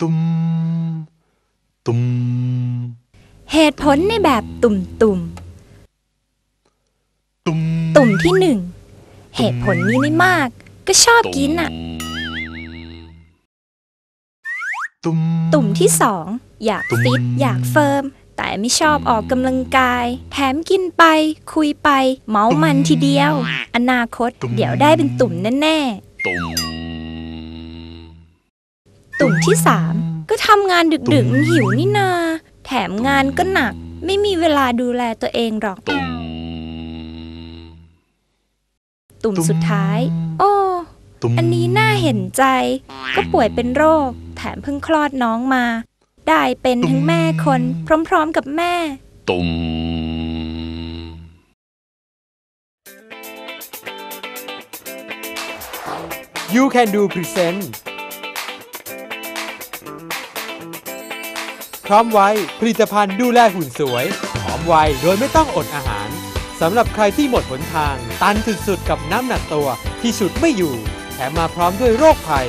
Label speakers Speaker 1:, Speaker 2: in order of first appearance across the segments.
Speaker 1: ตุ้มตุ้ม
Speaker 2: เหตุผลในแบบตุ่มตุ่ม
Speaker 1: ตุ้ม
Speaker 2: ๆตุ่มที่หนึ่งเหตุผลนี้ไม่มาก ก็ชอบกินอะ
Speaker 1: ตุ้ม
Speaker 2: ตุ่มที่สองอยาก
Speaker 1: ตุ่ม
Speaker 2: ฟิตอยากเฟิร์ม แต่ไม่ชอบออกกำลังกาย แถมกินไป คุยไป เมามันทีเดียว อนาคต เดี๋ยวได้เป็นตุ่มแน่
Speaker 1: ตุ้ม
Speaker 2: ๆ ตุ่มที่สามก็ทำงานดึกๆมันหิวนี่นา แถมงานก็หนัก ไม่มีเวลาดูแลตัวเองหรอก
Speaker 1: ตุ้ม
Speaker 2: ตุ่มสุดท้าย โอ้
Speaker 1: ตุ้ม
Speaker 2: อันนี้น่าเห็นใจ ก็ป่วยเป็นโรค แถมเพิ่งคลอดน้องมา ได้เป็นทั้งแม่คน พร้อมๆกับแม่
Speaker 1: ตุ้ม
Speaker 3: You Can Do Present พร้ พร้อมไว้ผลิตภัณฑ์ดูแลหุ่นสวยหอมไวโดยไม่ต้องอดอาหารสำหรับใครที่หมดหนทาง ตันสุดๆกับน้ำหนักตัวที่ฉุดไม่อยู่ แถมมาพร้อมด้วยโรคภัย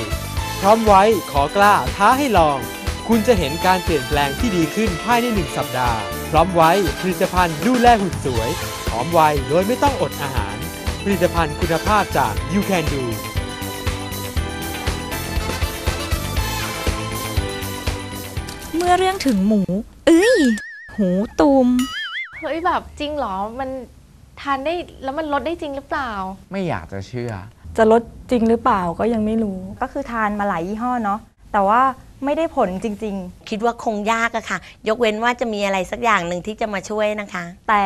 Speaker 3: พร้อมไว้ขอกล้าท้าให้ลอง คุณจะเห็นการเปลี่ยนแปลงที่ดีขึ้นภายในหนึ่งสัปดาห์ พร้อมไว้ผลิตภัณฑ์ดูแลหุ่นสวยหอมไวโดยไม่ต้องอดอาหาร ผลิตภัณฑ์คุณภาพจาก You Can Do
Speaker 2: เมื่อเรื่องถึงหมู เอ้ย หูตุม
Speaker 4: เฮ้ยแบบจริงเหรอ มันทานได้แล้วมันลดได้จริงหรือเปล่า
Speaker 5: ไม่อยากจะเชื่อ
Speaker 6: จะลดจริงหรือเปล่าก็ยังไม่รู้
Speaker 7: ก็คือทานมาหลายยี่ห้อเนาะ แต่ว่าไม่ได้ผลจริง
Speaker 8: คิดว่าคงยากอะค่ะ ยกเว้นว่าจะมีอะไรสักอย่างหนึ่งที่จะมาช่วยนะคะ
Speaker 7: ๆ แต่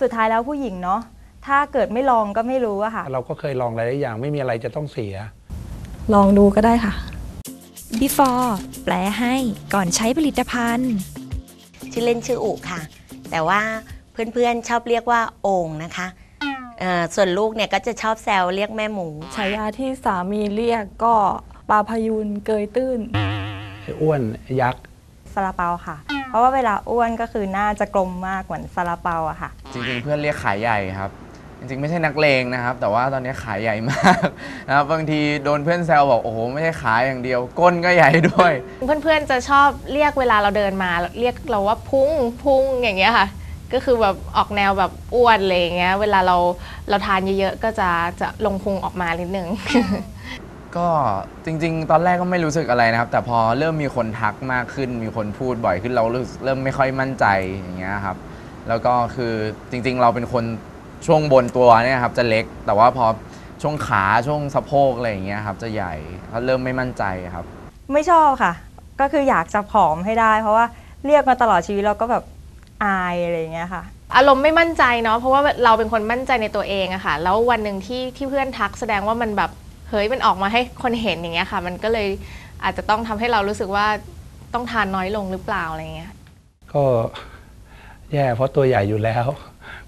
Speaker 7: สุดท้ายแล้วผู้หญิงเนาะ ถ้าเกิดไม่ลองก็ไม่รู้อะค่ะ
Speaker 9: เราก็เคยลองหลายๆอย่างไม่มีอะไรจะต้องเสีย
Speaker 6: ลองดูก็ได้ค่ะ
Speaker 2: before แปลให้ก่อนใช้ผลิตภัณฑ์
Speaker 8: ชื่อเล่นชื่ออุค่ะ แต่ว่าเพื่อนๆชอบเรียกว่าโอ่งนะคะเอ่อส่วนลูกเนี่ยก็จะชอบแซวเรียกแม่หมู
Speaker 6: ฉายาที่สามีเรียกก็ปลาพยูนเกยตื้น
Speaker 9: อ้วนยักษ์
Speaker 7: ซาลาเปาค่ะ เพราะว่าเวลาอ้วนก็คือหน้าจะกลมมากเหมือนซาลาเปาอะค่ะ
Speaker 5: จริงๆ เพื่อนเรียกขายใหญ่ครับ จริงๆ ไม่ใช่นักเลงนะครับ แต่ว่าตอนนี้ขายใหญ่มากนะครับบางทีโดนเพื่อนแซวบอกโอ้โหไม่ใช่ขายอย่างเดียว ก้นก็ใหญ่ด้วย
Speaker 4: เพื่อนๆจะชอบเรียกเวลาเราเดินมา เรียกเราว่าพุงพุงอย่างเงี้ยค่ะ ก็คือแบบออกแนวแบบอ้วนเลยอย่างเงี้ยเวลาเราเราทานเยอะๆก็จะจะลงพุงออกมานิดนึง
Speaker 5: ก็จริง ๆ ตอนแรกก็ไม่รู้สึกอะไรนะครับ แต่พอเริ่มมีคนทักมากขึ้น มีคนพูดบ่อยขึ้นเรารู้สึกเริ่มไม่ค่อยมั่นใจอย่างเงี้ยครับ แล้วก็คือจริง ๆ เราเป็นคน ช่วงบนตัวเนี่ยครับจะเล็ก แต่ว่าพอช่วงขาช่วงสะโพกอะไรอย่างเงี้ยครับจะใหญ่เขาเริ่มไม่มั่นใจครับ
Speaker 7: ไม่ชอบค่ะ ก็คืออยากจะผอมให้ได้ เพราะว่าเรียกมาตลอดชีวิตเราก็แบบอายอะไรอย่างเงี้ยค่ะ
Speaker 4: อารมณ์ไม่มั่นใจเนาะเพราะว่าเราเป็นคนมั่นใจในตัวเองอะค่ะ แล้ววันหนึ่งที่ที่เพื่อนทักแสดงว่ามันแบบเฮ้ยมันออกมาให้คนเห็นอย่างเงี้ยค่ะ มันก็เลยอาจจะต้องทำให้เรารู้สึกว่าต้องทานน้อยลงหรือเปล่าอะไรเงี้ย
Speaker 9: ก็แย่เพราะตัวใหญ่อยู่แล้ว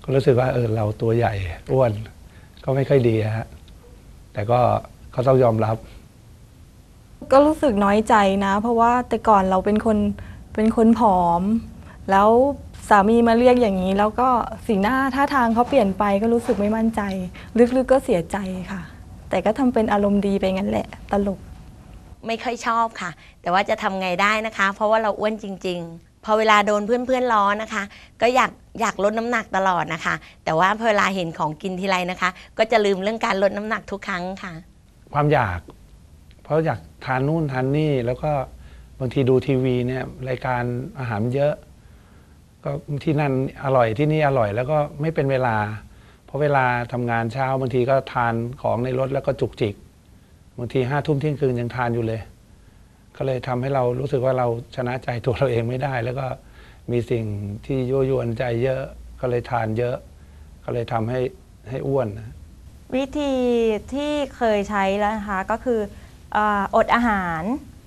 Speaker 9: ก็รู้สึกว่าเออเราตัวใหญ่อ้วนก็ไม่ค่อยดีฮะแต่ก็ก็ต้องยอมรับ
Speaker 6: ก็รู้สึกน้อยใจนะ เพราะว่าแต่ก่อนเราเป็นคนเป็นคนผอม แล้วสามีมาเรียกอย่างนี้ แล้วก็สีหน้าท่าทางเขาเปลี่ยนไปก็รู้สึกไม่มั่นใจ ลึกๆก็เสียใจค่ะ แต่ก็ทำเป็นอารมณ์ดีไปงั้นแหละตลก
Speaker 8: ไม่ค่อยชอบค่ะ แต่ว่าจะทำไงได้นะคะ เพราะว่าเราอ้วนจริง ๆ พอเวลาโดนเพื่อนๆล้อนะคะ ก็อยาก อยากลดน้ำหนักตลอดนะคะ แต่ว่าพอเวลาเห็นของกินทีไรนะคะ ก็จะลืมเรื่องการลดน้ำหนักทุกครั้งค่ะ
Speaker 9: ความอยาก เพราะอยากทานนู่นทานนี่แล้วก็บางทีดูทีวีเนี่ยรายการอาหารเยอะ ก็ที่นั่นอร่อยที่นี่อร่อย แล้วก็ไม่เป็นเวลา เพราะเวลาทำงานเช้าบางทีก็ทานของในรถแล้วก็จุกจิกบางทีห้าทุ่มเที่ยงคืนยังทานอยู่เลย ก็เลยทำให้เรารู้สึกว่าเราชนะใจตัวเราเองไม่ได้ แล้วก็ มีสิ่งที่ยั่วยวนใจเยอะก็เลยทานเยอะ ก็เลยทำให้ให้อ้วนนะ
Speaker 7: วิธีที่เคยใช้แล้วนะคะก็คือออดอาหาร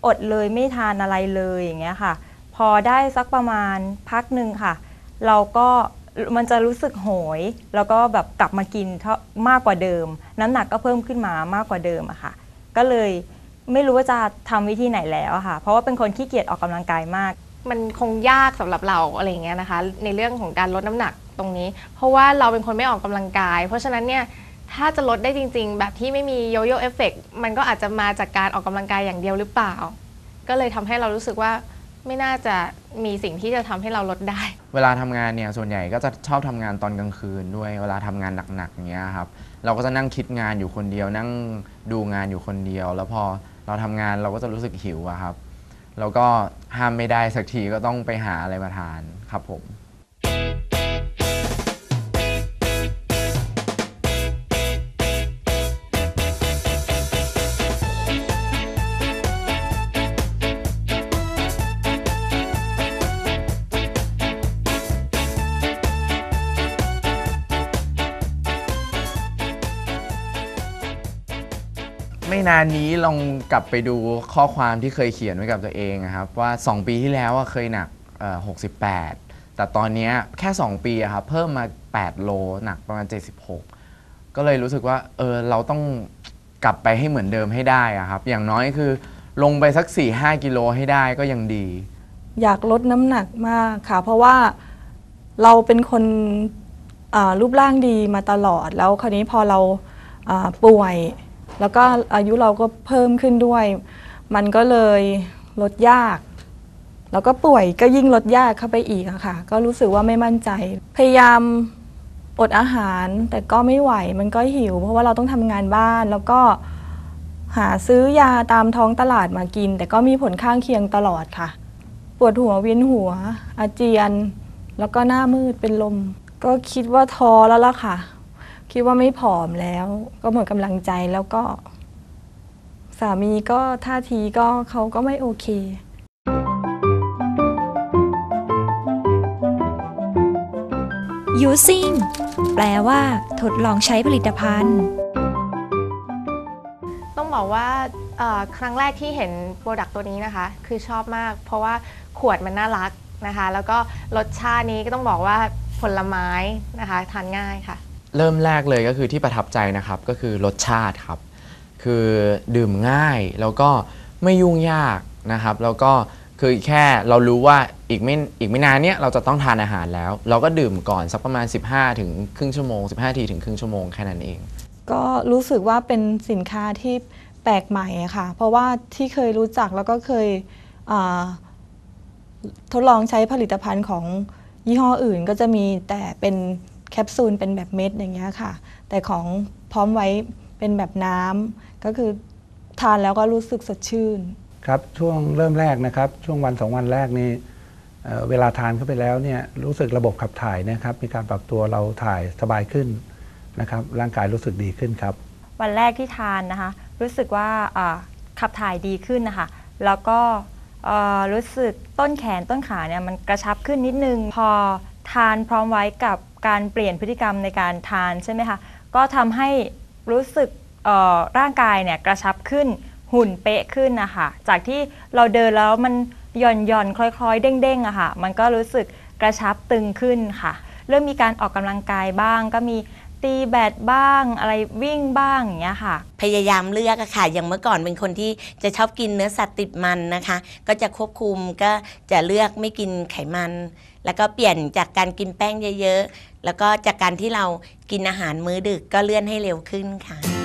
Speaker 7: อดเลยไม่ทานอะไรเลยอย่างเงี้ยค่ะ พอได้สักประมาณพักหนึ่งค่ะ เราก็มันจะรู้สึกโหย แล้วก็แบบกลับมากินเท่ามากกว่าเดิม น้ำหนักก็เพิ่มขึ้นมามากกว่าเดิมอะค่ะ ก็เลยไม่รู้ว่าจะทำวิธีไหนแล้วอะค่ะ เพราะว่าเป็นคนขี้เกียจออกกำลังกายมาก
Speaker 4: มันคงยากสำหรับเราอะไรอย่างเงี้ยนะคะ ในเรื่องของการลดน้ำหนักตรงนี้ เพราะว่าเราเป็นคนไม่ออกกำลังกาย เพราะฉะนั้นเนี่ยถ้าจะลดได้จริง ๆ แบบที่ไม่มีโยโย่เอฟเฟกมันก็อาจจะมาจากการออกกำลังกายอย่างเดียวหรือเปล่า ก็เลยทำให้เรารู้สึกว่าไม่น่าจะมีสิ่งที่จะทำให้เราลดได้
Speaker 5: เวลาทำงานเนี่ยส่วนใหญ่ก็จะชอบทำงานตอนกลางคืนด้วย เวลาทำงานหนักๆอย่างเงี้ยครับเราก็จะนั่งคิดงานอยู่คนเดียว นั่งดูงานอยู่คนเดียว แล้วพอเราทำงานเราก็จะรู้สึกหิวอะครับ แล้วก็ห้ามไม่ได้สักทีก็ต้องไปหาอะไรมาทานครับผม นานนี้ลองกลับไปดูข้อความที่เคยเขียนไว้กับตัวเองนะครับว่า 2 ปีที่แล้วอะเคยหนักเอ่อ68 แต่ตอนเนี้ยแค่ 2 ปีอะครับเพิ่มมา 8 โลหนักประมาณ 76 ก็เลยรู้สึกว่าเออเราต้องกลับไปให้เหมือนเดิมให้ได้อะครับ อย่างน้อยคือลงไปสัก 4-5 กิโลให้ได้ก็ยังดี
Speaker 6: อยากลดน้ำหนักมากค่ะ เพราะว่าเราเป็นคนอ่ารูปร่างดีมาตลอดแล้วคราวนี้พอเราอ่าป่วย แล้วก็อายุเราก็เพิ่มขึ้นด้วย มันก็เลยลดยาก แล้วก็ป่วยก็ยิ่งลดยากเข้าไปอีกอะค่ะ ก็รู้สึกว่าไม่มั่นใจ พยายามอดอาหารแต่ก็ไม่ไหวมันก็หิว เพราะว่าเราต้องทำงานบ้านแล้วก็หาซื้อยาตามท้องตลาดมากิน แต่ก็มีผลข้างเคียงตลอดค่ะ ปวดหัวเวียนหัว อาเจียน แล้วก็หน้ามืดเป็นลม ก็คิดว่าท้อแล้วล่ะค่ะ คิดว่าไม่ผอมแล้ว ก็หมดกำลังใจแล้วก็ สามีก็ท่าทีก็เขาก็ไม่โอเค
Speaker 2: using แปลว่า ทดลองใช้ผลิตภัณฑ์
Speaker 4: ต้องบอกว่าเอ่อครั้งแรกที่เห็นโปรดักต์ตัวนี้นะคะ คือชอบมาก เพราะว่าขวดมันน่ารักนะคะ แล้วก็รสชาตินี้ก็ต้องบอกว่าผลไม้นะคะ ทานง่ายค่ะ
Speaker 5: เริ่มแรกเลยก็คือที่ประทับใจนะครับก็คือรสชาติครับ คือดื่มง่ายแล้วก็ไม่ยุ่งยากนะครับ แล้วก็คือแค่เรารู้ว่าอีกไม่อีกไม่นานเนี้ยเราจะต้องทานอาหารแล้ว เราก็ดื่มก่อนสักประมาณ 15 ถึงครึ่งชั่วโมง 15 ทีถึงครึ่งชั่วโมงแค่นั้นเอง
Speaker 6: ก็รู้สึกว่าเป็นสินค้าที่แปลกใหม่ค่ะ เพราะว่าที่เคยรู้จักแล้วก็เคยทดลองใช้ผลิตภัณฑ์ของยี่ห้ออื่นก็จะมีแต่เป็น แคปซูลเป็นแบบเม็ดอย่างเงี้ยค่ะ แต่ของพร้อมไว้เป็นแบบน้ำก็คือทานแล้วก็รู้สึกสดชื่น
Speaker 9: ครับช่วงเริ่มแรกนะครับ ช่วงวันสองวันแรกนี่เอ่อเวลาทานเข้าไปแล้วเนี่ยรู้สึกระบบขับถ่ายเนะครับ มีการปรับตัวเราถ่ายสบายขึ้นนะครับ ร่างกายรู้สึกดีขึ้นครับ
Speaker 7: วันแรกที่ทานนะคะ รู้สึกว่าอ่าขับถ่ายดีขึ้นนะคะ แล้วก็เอ่อรู้สึกต้นแขนต้นขาเนี่ยมันกระชับขึ้นนิดนึง พอ ทานพร้อมไว้กับการเปลี่ยนพฤติกรรมในการทานใช่ไหมคะก็ทำให้รู้สึกร่างกายเนี่ยกระชับขึ้นหุ่นเป๊ะขึ้นนะคะจากที่เราเดินแล้วมันหย่อนหย่อนคล้อยๆ เด้งๆอะค่ะมันก็รู้สึกกระชับตึงขึ้นค่ะ เริ่มมีการออกกำลังกายบ้าง ก็มีตีแบดบ้างอะไรวิ่งบ้างอย่างเงี้ยค่ะ
Speaker 8: พยายามเลือกอะค่ะ อย่างเมื่อก่อนเป็นคนที่จะชอบกินเนื้อสัตว์ติดมันนะคะ ก็จะควบคุมก็จะเลือกไม่กินไขมัน แล้วก็เปลี่ยนจากการกินแป้งเยอะๆ แล้วก็จากการที่เรากินอาหารมื้อดึกก็เลื่อนให้เร็วขึ้นค่ะ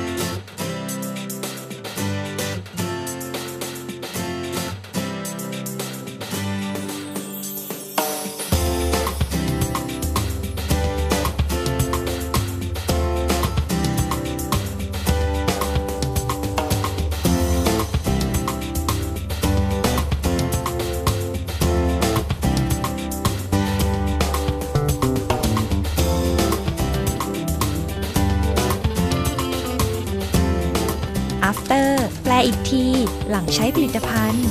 Speaker 2: หลังใช้ผลิตภัณฑ์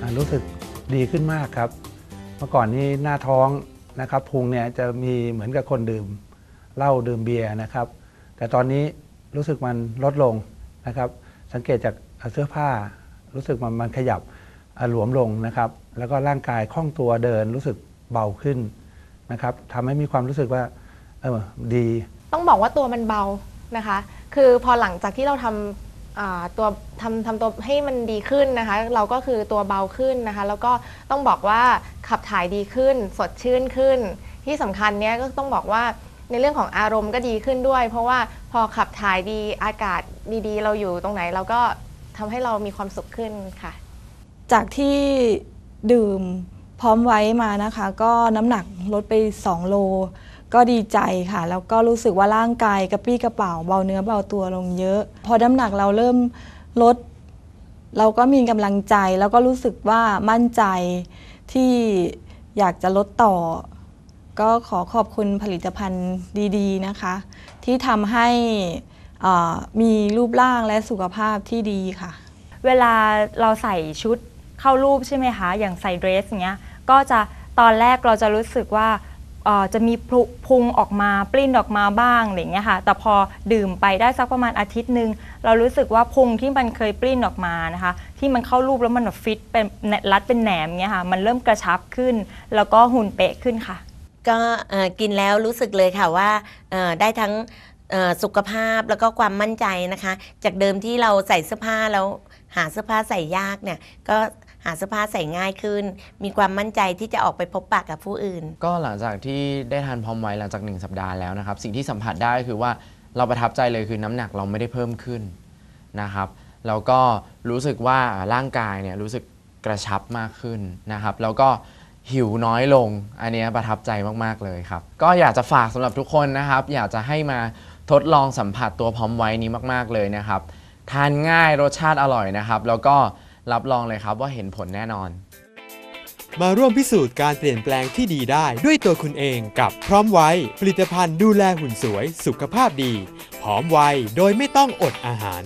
Speaker 9: อ่ารู้สึกดีขึ้นมากครับ เมื่อก่อนนี้หน้าท้องนะครับพุงเนี่ยจะมีเหมือนกับคนดื่มเหล้าดื่มเบียร์นะครับ แต่ตอนนี้รู้สึกมันลดลงนะครับ สังเกตจากเสื้อผ้ารู้สึกมันมันขยับอ่าหลวมลงนะครับ แล้วก็ร่างกายคล่องตัวเดินรู้สึกเบาขึ้นนะครับทำให้มีความรู้สึกว่าเออดี
Speaker 4: ต้องบอกว่าตัวมันเบานะคะ คือพอหลังจากที่เราทำตัวทำทำตัวให้มันดีขึ้นนะคะ เราก็คือตัวเบาขึ้นนะคะ แล้วก็ต้องบอกว่าขับถ่ายดีขึ้น สดชื่นขึ้น ที่สำคัญเนี้ยก็ต้องบอกว่าในเรื่องของอารมณ์ก็ดีขึ้นด้วย เพราะว่าพอขับถ่ายดีอากาศดีๆ เราอยู่ตรงไหนเราก็ทำให้เรามีความสุขขึ้นค่ะ
Speaker 6: จากที่ดื่มพร้อมไว้มานะคะ ก็น้ำหนักลดไป 2 โล ก็ดีใจค่ะ แล้วก็รู้สึกว่าร่างกายกระปี้กระเป๋าเบาเนื้อเบาตัวลงเยอะ พอน้ำหนักเราเริ่มลด เราก็มีกำลังใจ แล้วก็รู้สึกว่ามั่นใจที่อยากจะลดต่อ ก็ขอขอบคุณผลิตภัณฑ์ดีๆนะคะ ที่ทำให้มีรูปร่างและสุขภาพที่ดีค่ะ
Speaker 7: เวลาเราใส่ชุดเข้ารูปใช่ไหมคะ อย่างใส่เดรสอย่างเงี้ย ก็จะตอนแรกเราจะรู้สึกว่า เอ่อจะมีพุพุงออกมาปลิ้นออกมาบ้างอะไรอย่างเงี้ยค่ะแต่พอดื่มไปได้สักประมาณอาทิตย์หนึ่งเรารู้สึกว่าพุงที่มันเคยปลิ้นออกมานะคะ ที่มันเข้ารูปแล้วมันแบบฟิตเป็นรัดเป็นแหนมเงี้ยค่ะ มันเริ่มกระชับขึ้น แล้วก็หุ่นเป๊ะขึ้นค่ะ
Speaker 8: ก็เอ่อกินแล้วรู้สึกเลยค่ะว่าเอ่อได้ทั้งเอ่อสุขภาพแล้วก็ความมั่นใจนะคะ จากเดิมที่เราใส่เสื้อผ้าแล้วหาเสื้อผ้าใส่ยากเนี่ยก็ หาเสื้อผ้าใส่ง่ายขึ้น มีความมั่นใจที่จะออกไปพบปะกับผู้อื่น
Speaker 5: ก็หลังจากที่ได้ทานพร้อมไว้หลังจาก 1 สัปดาห์แล้วนะครับ สิ่งที่สัมผัสได้คือว่าเราประทับใจเลยคือน้ำหนักเราไม่ได้เพิ่มขึ้นนะครับแล้วก็รู้สึกว่าร่างกายเนี่ยรู้สึกกระชับมากขึ้นนะครับ แล้วก็หิวน้อยลง อันนี้ประทับใจมากๆเลยครับ ก็อยากจะฝากสำหรับทุกคนนะครับ อยากจะให้มาทดลองสัมผัสตัวพร้อมไว้นี้มาก ๆเลยนะครับ ทานง่ายรสชาติอร่อยนะครับ แล้วก็ รับรองเลยครับว่าเห็นผลแน่นอน
Speaker 3: มาร่วมพิสูจน์การเปลี่ยนแปลงที่ดีได้ด้วยตัวคุณเองกับพร้อมไว้ผลิตภัณฑ์ดูแลหุ่นสวย สุขภาพดีพร้อมไวโดยไม่ต้องอดอาหาร